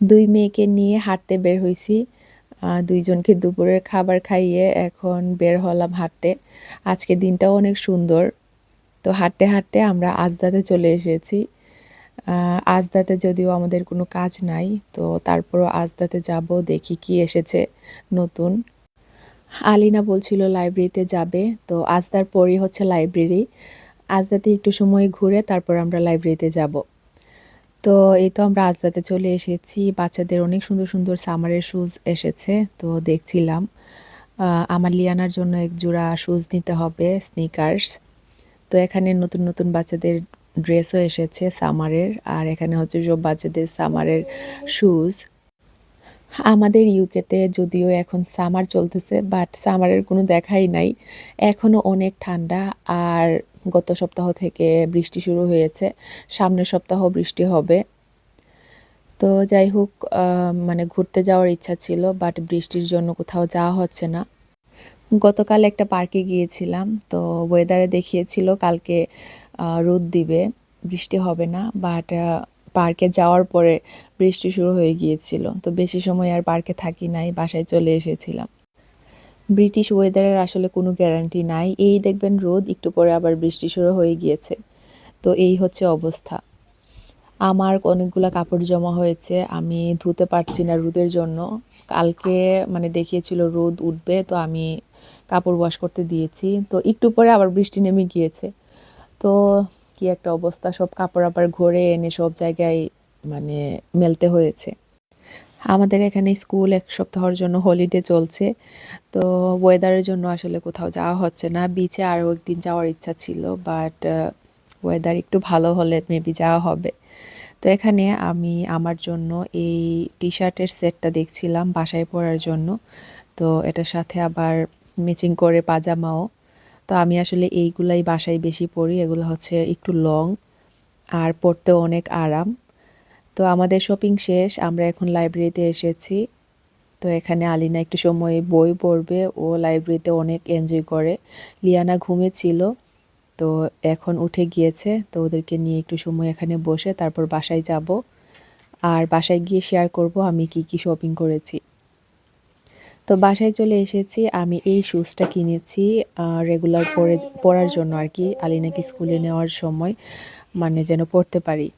দুই মেয়েকে নিয়ে হাঁটতে বের হয়েছি দুইজনকে দুপুরের খাবার খাইয়ে এখন বের হলাম হাঁটতে। আজকে দিনটাও অনেক সুন্দর। তো হাঁটতে হাঁটতে আমরা আজদাতে চলে এসেছি। আজদাতে যদিও আমাদের কোনো কাজ নাই, তো তারপরও আজদাতে যাব, দেখি কি এসেছে নতুন। আলিনা বলছিল লাইব্রেরিতে যাবে, তো আজদার পরই হচ্ছে লাইব্রেরি। আজদাতে একটু সময় ঘুরে তারপর আমরা লাইব্রেরিতে যাব। তো এই তো আমরা আজদাতে চলে এসেছি। বাচ্চাদের অনেক সুন্দর সুন্দর সামারের শুজ এসেছে, তো দেখছিলাম। আমার লিয়ানার জন্য এক জোড়া শুজ নিতে হবে স্নিকার্স তো এখানে নতুন নতুন বাচ্চাদের ড্রেসও এসেছে সামারের, আর এখানে হচ্ছে সব বাচ্চাদের সামারের শুজ আমাদের ইউকেতে যদিও এখন সামার চলতেছে বাট সামারের কোনো দেখাই নাই। এখনও অনেক ঠান্ডা আর গত সপ্তাহ থেকে বৃষ্টি শুরু হয়েছে, সামনের সপ্তাহ বৃষ্টি হবে। তো যাই হোক মানে ঘুরতে যাওয়ার ইচ্ছা ছিল বাট বৃষ্টির জন্য কোথাও যাওয়া হচ্ছে না। গতকাল একটা পার্কে গিয়েছিলাম, তো ওয়েদারে দেখিয়েছিল কালকে রোদ দিবে, বৃষ্টি হবে না বাট পার্কে যাওয়ার পরে বৃষ্টি শুরু হয়ে গিয়েছিল। তো বেশি সময় আর পার্কে থাকি নাই, বাসায় চলে এসেছিলাম। ব্রিটিশ ওয়েদারের আসলে কোনো গ্যারান্টি নাই। এই দেখবেন রোদ, একটু পরে আবার বৃষ্টি শুরু হয়ে গিয়েছে। তো এই হচ্ছে অবস্থা। আমার অনেকগুলো কাপড় জমা হয়েছে, আমি ধুতে পারছি না রোদের জন্য। কালকে মানে দেখিয়েছিল রোদ উঠবে, তো আমি কাপড় ওয়াশ করতে দিয়েছি। তো একটু পরে আবার বৃষ্টি নেমে গিয়েছে। তো কি একটা অবস্থা, সব কাপড় আবার ঘরে এনে সব জায়গায় মানে মেলতে হয়েছে। আমাদের এখানে স্কুল এক সপ্তাহের জন্য হলিডে চলছে, তো ওয়েদারের জন্য আসলে কোথাও যাওয়া হচ্ছে না। বিচে আরও একদিন যাওয়ার ইচ্ছা ছিল বাট ওয়েদার একটু ভালো হলে মেবি যাওয়া হবে। তো এখানে আমি আমার জন্য এই টি শার্টের সেটটা দেখছিলাম বাসায় পরার জন্য। তো এটার সাথে আবার ম্যাচিং করে পাজামাও। তো আমি আসলে এইগুলাই বাসায় বেশি পড়ি, এগুলো হচ্ছে একটু লং আর পরতেও অনেক আরাম। তো আমাদের শপিং শেষ, আমরা এখন লাইব্রেরিতে এসেছি। তো এখানে আলিনা একটু সময় বই পড়বে, ও লাইব্রেরিতে অনেক এনজয় করে। লিয়ানা ঘুমেছিল তো এখন উঠে গিয়েছে, তো ওদেরকে নিয়ে একটু সময় এখানে বসে তারপর বাসায় যাব। আর বাসায় গিয়ে শেয়ার করব আমি কি কি শপিং করেছি। তো বাসায় চলে এসেছি, আমি এই শুজটা কিনেছি রেগুলার পরে, পরার জন্য আর কি, আলিনাকে স্কুলে নেওয়ার সময় মানে যেন পরতে পারি।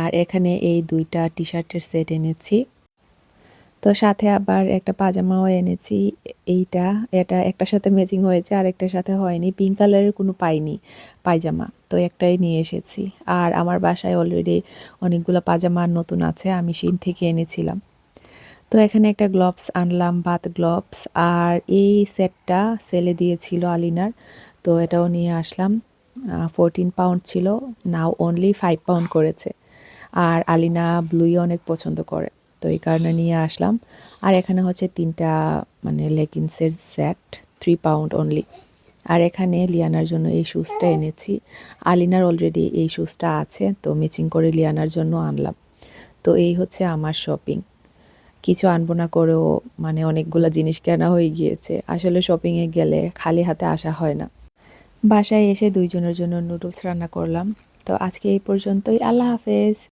আর এখানে এই দুইটা টি শার্টের সেট এনেছি। তো সাথে আবার একটা পাজামাও এনেছি, এইটা, এটা একটার সাথে ম্যাচিং হয়েছে আর একটার সাথে হয়নি পিঙ্ক কালারের কোনো পাইনি পায়জামা তো একটাই নিয়ে এসেছি। আর আমার বাসায় অলরেডি অনেকগুলো পাজামা নতুন আছে, আমি শিন থেকে এনেছিলাম। তো এখানে একটা গ্লোভস আনলাম বাত গ্লোভস আর এই সেটটা সেলে দিয়েছিল আলিনার। তো এটাও নিয়ে আসলাম। ফোরটিন পাউন্ড ছিল নাও অনলি ফাইভ পাউন্ড করেছে। আর আলিনা ব্লুই অনেক পছন্দ করে, তো এই কারণে নিয়ে আসলাম। আর এখানে হচ্ছে তিনটা মানে লেগিংসের সেট থ্রি পাউন্ড অনলি আর এখানে লিয়ানার জন্য এই শুজটা এনেছি। আলিনার অলরেডি এই শুজটা আছে, তো ম্যাচিং করে লিয়ানার জন্য আনলাম। তো এই হচ্ছে আমার শপিং কিছু আনব না করেও মানে অনেকগুলো জিনিস কেনা হয়ে গিয়েছে। আসলে শপিংয়ে গেলে খালি হাতে আসা হয় না। বাসায় এসে দুইজনের জন্য নুডলস রান্না করলাম। তো আজকে এই পর্যন্তই। আল্লাহ হাফেজ।